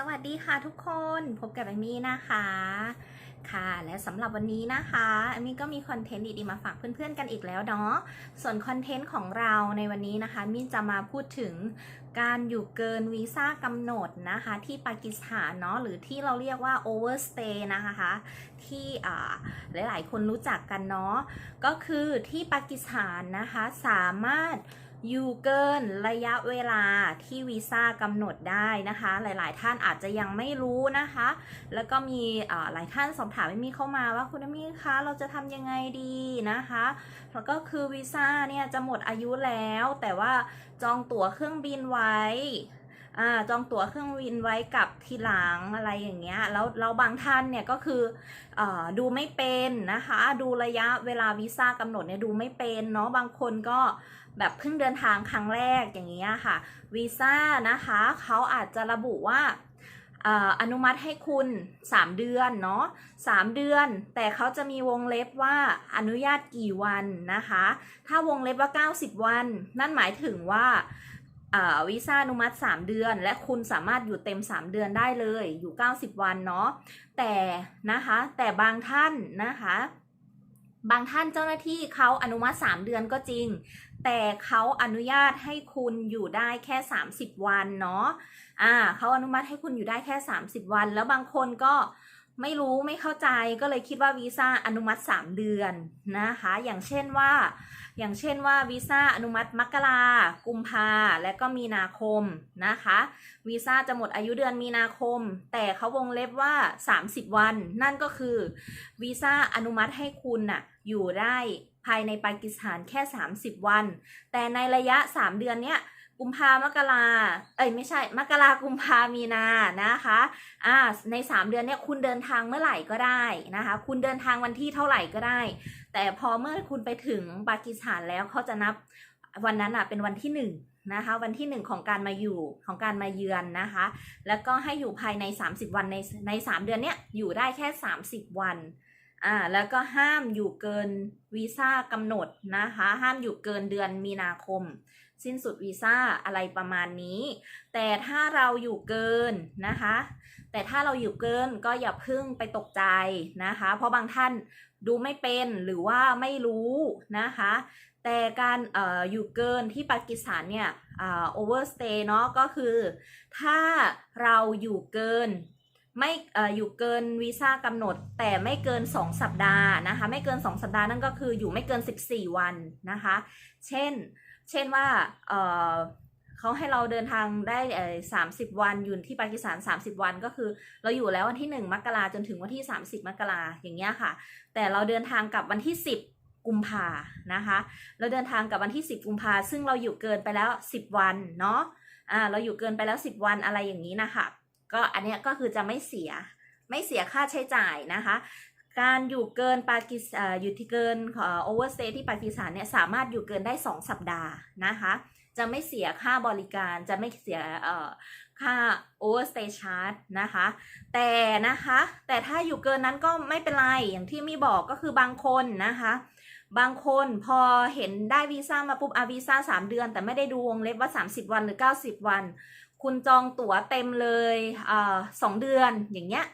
สวัสดีค่ะทุกคนพบกับแอมมี่นะคะค่ะและสำหรับวันนี้นะคะแอมมี่ก็มีคอนเทนต์ดีๆมาฝากเพื่อนๆกันอีกแล้วเนาะส่วนคอนเทนต์ของเราในวันนี้นะคะมี่จะมาพูดถึงการอยู่เกินวีซ่ากำหนดนะคะที่ปากีสถานเนาะหรือที่เราเรียกว่า overstay นะคะที่หลายๆ คนรู้จักกันเนาะก็คือที่ปากีสถานนะคะสามารถ ยู่เกินระยะเวลาที่วีซ่ากำหนดได้นะคะ หลาย ๆ ท่านอาจจะยังไม่รู้นะคะ แล้วก็มีหลายท่านสอบถามไม่มีเข้ามาว่าคุณมี่คะเราจะทำยังไงดีนะคะ แล้วก็คือวีซ่าเนี่ยจะหมดอายุแล้ว แต่ว่าจองตั๋วเครื่องบินไว้ อ่าจองตั๋วเครื่องบินไว้กับทีหลังอะไรอย่างเงี้ยแล้วเราบางท่านเนี่ยก็คืออดูไม่เป็นนะคะ ดูระยะเวลาวีซ่ากำหนดเนี่ยดูไม่เป็นเนาะบางคนก็แบบเพิ่งเดินทางครั้งแรกอย่างนี้ยค่ะวีซ่านะคะเขาอาจจะระบุว่าออนุมัติให้คุณ 3 เดือนเนาะ3เดือน แต่เขาจะมีวงเล็บว่าอนุญาตกี่วันนะคะ ถ้าวงเล็บว่า 90 วัน นั่นหมายถึงว่า วีซ่าอนุมัติ 3 เดือน และคุณสามารถอยู่เต็ม 3 เดือนได้เลย อยู่ 90 วันเนาะแต่นะคะแต่บางท่านนะคะ บางท่านเจ้าหน้าที่เขาอนุมัติ 3 เดือนก็จริง แต่เขาอนุญาตให้คุณอยู่ได้แค่ 30 วันเนาะอ่าเขาอนุมัติให้คุณอยู่ได้แค่ 30 วัน แล้วบางคนก็ ไม่รู้ไม่เข้าใจก็เลยคิดว่าวีซ่าอนุมัติ 3 เดือนนะคะ อย่างเช่นว่า อย่างเช่นว่าวีซ่าอนุมัติมกรากุมภาและก็มีนาคมนะคะ วีซ่าจะหมดอายุเดือนมีนาคม แต่เขาวงเล็บว่า 30 วัน นั่นก็คือวีซ่าอนุมัติให้คุณน่ะอยู่ได้ภายในปากีสถานแค่ 30 วัน แต่ในระยะ 3 เดือนเนี้ย กุมภามกราเอ้ยไม่ใช่ มกรากุมภามีนานะคะอ่าใน 3 เดือนเนี้ยคุณเดินทางเมื่อไหร่ก็ได้นะคะ คุณเดินทางวันที่เท่าไหร่ก็ได้ แต่พอเมื่อคุณไปถึงปากีสถานแล้วเขาจะนับวันนั้นอะเป็นวันที่หนึ่งนะคะ วันที่หนึ่งของการมาอยู่ของการมาเยือนนะคะ แล้วก็ให้อยู่ภายใน 30 วันในใน 3 เดือนเนี้ยอยู่ได้แค่ 30 วัน อ่าแล้วก็ห้ามอยู่เกินวีซ่ากำหนดนะคะ ห้ามอยู่เกินเดือนมีนาคม สิ้นสุดวีซ่าอะไรประมาณนี้ แต่ถ้าเราอยู่เกินนะคะ แต่ถ้าเราอยู่เกินก็อย่าเพึ่งไปตกใจนะคะ เพราะบางท่านดูไม่เป็นหรือว่าไม่รู้นะคะ แต่การเอออยู่เกินที่ปากีสถานเนี่ยโอเวอร์สเตย์เนาะก็คือ ถ้าเราอยู่เกิน ไม่ออยู่เกินวีซ่ากำหนด แต่ไม่เกิน 2 สัปดาห์นะคะ ไม่เกิน 2 สัปดาห์นั่นก็คืออยู่ไม่เกิน 14 วันนะคะ เช่น เช่นว่าเเขาให้เราเดินทางได้สามสิบวันอยู่ที่ปากีสถาน30 วันก็คือ เราอยู่แล้ววันที่ 1 มกราจนถึงวันที่ 30 มกราอย่างเงี้ยค่ะ แต่เราเดินทางกลับวันที่ 10 กุมภานะคะ เราเดินทางกับวันที่ 10 กุมภาซึ่งเราอยู่เกินไปแล้ว 10 วันเนาะอ่าเราอยู่เกินไปแล้ว 10 วันอะไรอย่างนี้นะคะ ก็อันเนี้ยก็คือจะไม่เสียไม่เสียค่าใช้จ่ายนะคะ การอยู่เกินปากีสอยู่ที่เกินโอเวอร์สเตย์ที่ปากีสถานเนี่ยสามารถอยู่เกินได้ 2 สัปดาห์นะคะ จะไม่เสียค่าบริการจะไม่เสียเอ่อค่า overstay charge นะคะ แต่นะคะแต่ถ้าอยู่เกินนั้นก็ไม่เป็นไรอย่างที่มีบอกก็คือบางคนนะคะบางคนพอเห็นได้วีซ่ามาปุ๊บอาวีซ่าสามเดือน แต่ไม่ได้ดูวงเล็บว่า 30 วันหรือ 90 วัน คุณจองตั๋วเต็มเลยอ่าสองเดือนอย่างเงี้ย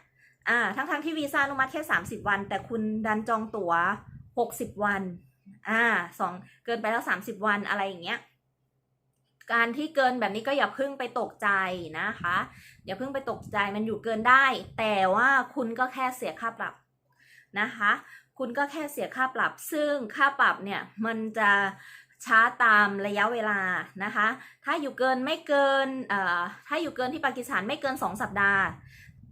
อ่าทั้งทั้งๆที่วีซ่าอนุมัติแค่ 30 วัน แต่คุณดันจองตั๋ว 60 วันอ่าสองเกินไปแล้ว 30 วันอะไรอย่างเงี้ยการที่เกินแบบนี้ก็อย่าเพิ่งไปตกใจนะคะ อย่าเพิ่งไปตกใจมันอยู่เกินได้ แต่ว่าคุณก็แค่เสียค่าปรับนะคะ คุณก็แค่เสียค่าปรับ ซึ่งค่าปรับเนี่ยมันจะ ช้าตามระยะเวลานะคะ ถ้าอยู่เกินไม่เกินเอ่อถ้าอยู่เกินที่ปากีสถานไม่เกิน 2 สัปดาห์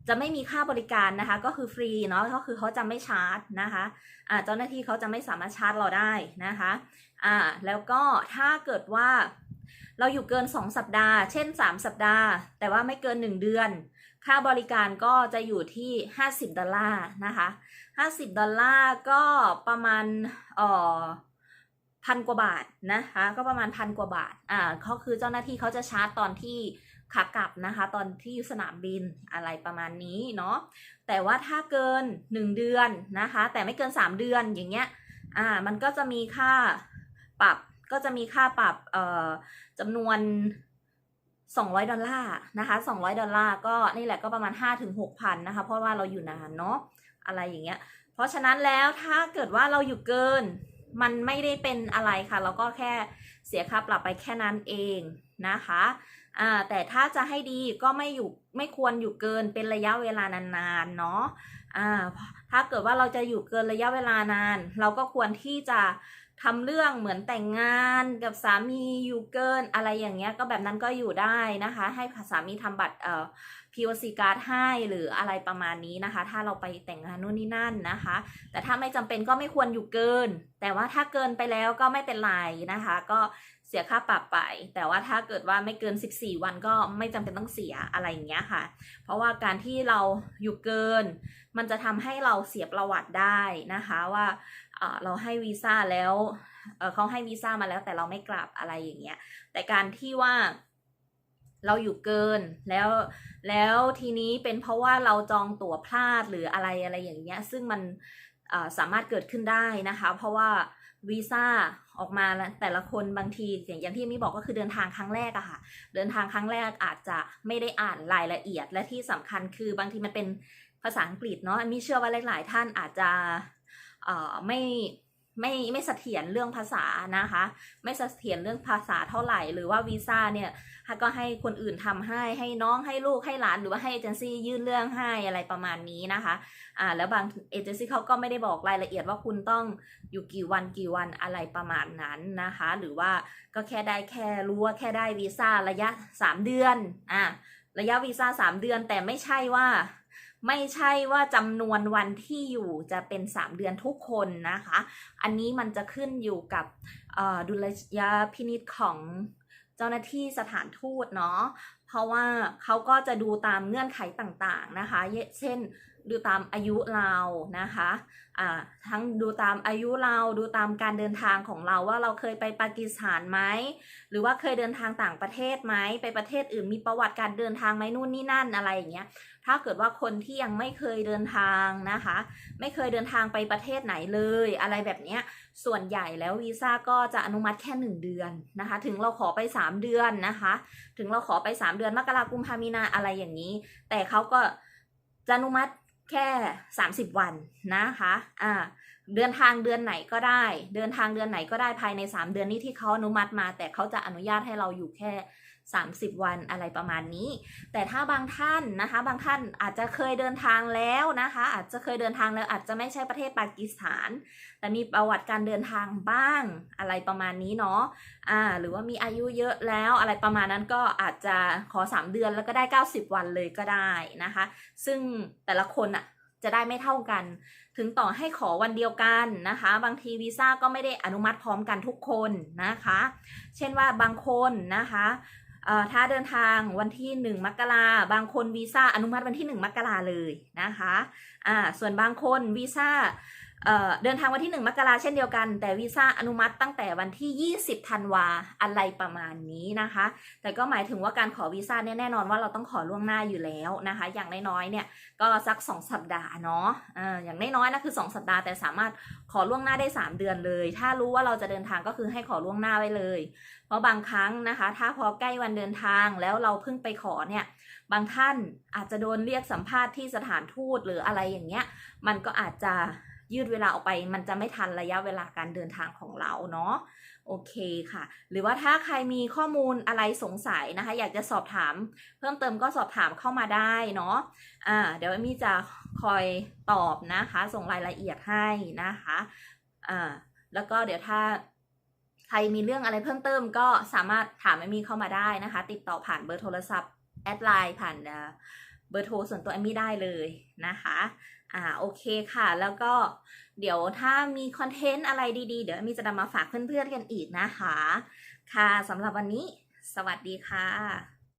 จะไม่มีค่าบริการนะคะ ก็คือฟรีเนาะก็คือเขาจะไม่ชาร์จนะคะเจ้าหน้าที่เขาจะไม่สามารถชาร์จเราได้นะคะอ่าแล้วก็ถ้าเกิดว่าเราอยู่เกิน 2 สัปดาห์ เช่น 3 สัปดาห์ แต่ว่าไม่เกิน 1 เดือน ค่าบริการก็จะอยู่ที่ 50 ดอลลาร์นะคะ 50 ดอลลาร์ก็ประมาณเอ่อ พันกว่าบาทนะคะก็ประมาณพันกว่าบาทอ่าเขาคือเจ้าหน้าที่เขาจะชาร์จตอนที่ขากลับนะคะ ตอนที่อยู่สนามบินอะไรประมาณนี้เนาะแต่ว่าถ้าเกิน 1 เดือนนะคะ แต่ไม่เกิน 3 เดือนอย่างเงี้ยอ่ามันก็จะมีค่าปรับก็จะมีค่าปรับเอ่อจำนวน 200 ดอลลาร์นะคะ 200 ดอลลาร์ก็นี่แหละก็ประมาณ 5-6ถึง6,000นะคะ เพราะว่าเราอยู่นานเนาะอะไรอย่างเงี้ย เพราะฉะนั้นแล้วถ้าเกิดว่าเราอยู่เกิน มันไม่ได้เป็นอะไรค่ะ เราก็แค่เสียค่าปรับไปแค่นั้นเองนะคะอ่าแต่ถ้าจะให้ดีก็ไม่อยู่ไม่ควรอยู่เกินเป็นระยะเวลานานๆเนาะอ่าถ้าเกิดว่าเราจะอยู่เกินระยะเวลานาน เราก็ควรที่จะทำเรื่องเหมือนแต่งงานกับสามีอยู่เกินอะไรอย่างเงี้ยก็แบบนั้นก็อยู่ได้นะคะ ให้สามีทำบัตรเอ่อ POC card ให้หรืออะไรประมาณนี้นะคะ ถ้าเราไปแต่งงานนู่นนี่นั่นนะคะ แต่ถ้าไม่จำเป็นก็ไม่ควรอยู่เกิน แต่ว่าถ้าเกินไปแล้วก็ไม่เป็นไรนะคะ ก็เสียค่าปรับไป แต่ว่าถ้าเกิดว่าไม่เกิน 14 วันก็ไม่จำเป็นต้องเสียอะไรอย่างเงี้ยค่ะ เพราะว่าการที่เราอยู่เกิน มันจะทำให้เราเสียประวัติได้นะคะว่าเราให้วีซ่าแล้วเขาให้วีซ่ามาแล้วแต่เราไม่กลับอะไรอย่างเงี้ยแต่การที่ว่า เราอยู่เกินแล้วแล้วทีนี้เป็นเพราะว่าเราจองตั๋วพลาดหรืออะไรอะไรอย่างเงี้ย ซึ่งมันสามารถเกิดขึ้นได้นะคะ เพราะว่าวีซ่าออกมาแต่ละคนบางทีอย่างที่มีบอกก็คือเดินทางครั้งแรกอะค่ะ เดินทางครั้งแรกอาจจะไม่ได้อ่านรายละเอียดและที่สำคัญคือบางทีมันเป็นภาษาอังกฤษเนาะมีเชื่อว่าหลาย ๆ ท่านอาจจะไม่ ไม่ไม่เสถียรเรื่องภาษานะคะ ไม่เสถียรเรื่องภาษาเท่าไหร่หรือว่าวีซ่าเนี่ยก็ให้คนอื่นทำให้ให้น้องให้ลูกให้หลานหรือว่าให้เอเจนซี่ยื่นเรื่องให้อะไรประมาณนี้นะคะอ่าแล้วบางเอเจนซี่เขาก็ไม่ได้บอกรายละเอียดว่าคุณต้องอยู่กี่วันกี่วันอะไรประมาณนั้นนะคะ หรือว่าก็แค่ได้แค่รู้ว่าแค่ได้วีซ่าระยะ 3 เดือนอ่าระยะวีซ่า3 เดือนแต่ไม่ใช่ว่า ไม่ใช่ว่าจำนวนวันที่อยู่จะเป็น 3 เดือนทุกคนนะคะ อันนี้มันจะขึ้นอยู่กับดุลยพินิษของเจ้าหน้าที่สถานทูตเนาะเพราะว่าเขาก็จะดูตามเงื่อนไขต่างๆนะคะ เช่น ดูตามอายุเรานะคะอ่าทั้งดูตามอายุเราดูตามการเดินทางของเราว่าเราเคยไปปากีสถานไหมหรือว่าเคยเดินทางต่างประเทศไหมไปประเทศอื่นมีประวัติการเดินทางไหมนู่นนี่นั่นอะไรอย่างเงี้ยถ้าเกิดว่าคนที่ยังไม่เคยเดินทางนะคะ ไม่เคยเดินทางไปประเทศไหนเลย อะไรแบบเนี้ยส่วนใหญ่แล้ววีซ่าก็จะอนุมัติแค่ 1 เดือนนะคะ ถึงเราขอไป 3 เดือนนะคะ ถึงเราขอไป 3 เดือนมกราคมกุมภามีนาอะไรอย่างนี้ แต่เขาก็จะอนุมัติ แค่ 30 วันนะคะอ่า เดินทางเดือนไหนก็ได้ เดินทางเดือนไหนก็ได้ภายใน 3 เดือนนี้ที่เขาอนุมัติมา แต่เขาจะอนุญาตให้เราอยู่แค่ 30 วันอะไรประมาณนี้ แต่ถ้าบางท่านนะคะ บางท่านอาจจะเคยเดินทางแล้วนะคะ อาจจะเคยเดินทางแล้วอาจจะไม่ใช่ประเทศปากีสถาน แต่มีประวัติการเดินทางบ้างอะไรประมาณนี้เนาะอ่าหรือว่ามีอายุเยอะแล้วอะไรประมาณนั้นก็อาจจะขอ 3 เดือนแล้วก็ได้ 90 วันเลยก็ได้นะคะ ซึ่งแต่ละคนอะ จะได้ไม่เท่ากัน ถึงต่อให้ขอวันเดียวกันนะคะ บางทีวีซ่าก็ไม่ได้อนุมัติพร้อมกันทุกคนนะคะ เช่นว่าบางคนนะคะถ้าเดินทางวันที่ 1 มกราบางคนวีซ่าอนุมัติวันที่ 1 มกราเลยนะคะอ่าส่วนบางคนวีซ่า เดินทางวันที่ 1 มกราเช่นเดียวกัน แต่วีซ่าอนุมัติตั้งแต่วันที่ 20 ธันวาอะไรประมาณนี้นะคะ แต่ก็หมายถึงว่าการขอวีซ่าเนี่ยแน่นอนว่าเราต้องขอล่วงหน้าอยู่แล้วนะคะ อย่างน้อยๆเนี่ยก็สัก 2 สัปดาห์เนาะอ่าอย่างน้อยๆนะคือ 2 สัปดาห์แต่สามารถขอล่วงหน้าได้ 3 เดือนเลย ถ้ารู้ว่าเราจะเดินทางก็คือให้ขอล่วงหน้าไว้เลย เพราะบางครั้งนะคะ ถ้าพอใกล้วันเดินทางแล้วเราเพิ่งไปขอเนี่ยบางท่านอาจจะโดนเรียกสัมภาษณ์ที่สถานทูตหรืออะไรอย่างเงี้ย มันก็อาจจะ ยืดเวลาออกไปมันจะไม่ทันระยะเวลาการเดินทางของเราเนาะโอเคค่ะ หรือว่าถ้าใครมีข้อมูลอะไรสงสัยนะคะ อยากจะสอบถาม เพิ่มเติมก็สอบถามเข้ามาได้เนาะอ่าเดี๋ยวมี่จะคอยตอบนะคะ ส่งรายละเอียดให้นะคะอ่าแล้วก็เดี๋ยวถ้าใครมีเรื่องอะไรเพิ่มเติมก็สามารถถามเอมมี่เข้ามาได้นะคะ ติดต่อผ่านเบอร์โทรศัพท์แอดไลน์ผ่าน เบอร์โทรส่วนตัวแอมมี่ได้เลยนะคะอ่าโอเคค่ะ แล้วก็เดี๋ยวถ้ามีคอนเทนต์อะไรดีๆ เดี๋ยวแอมมี่จะนำมาฝากเพื่อนๆกันอีกนะคะ ค่ะสำหรับวันนี้ สวัสดีค่ะ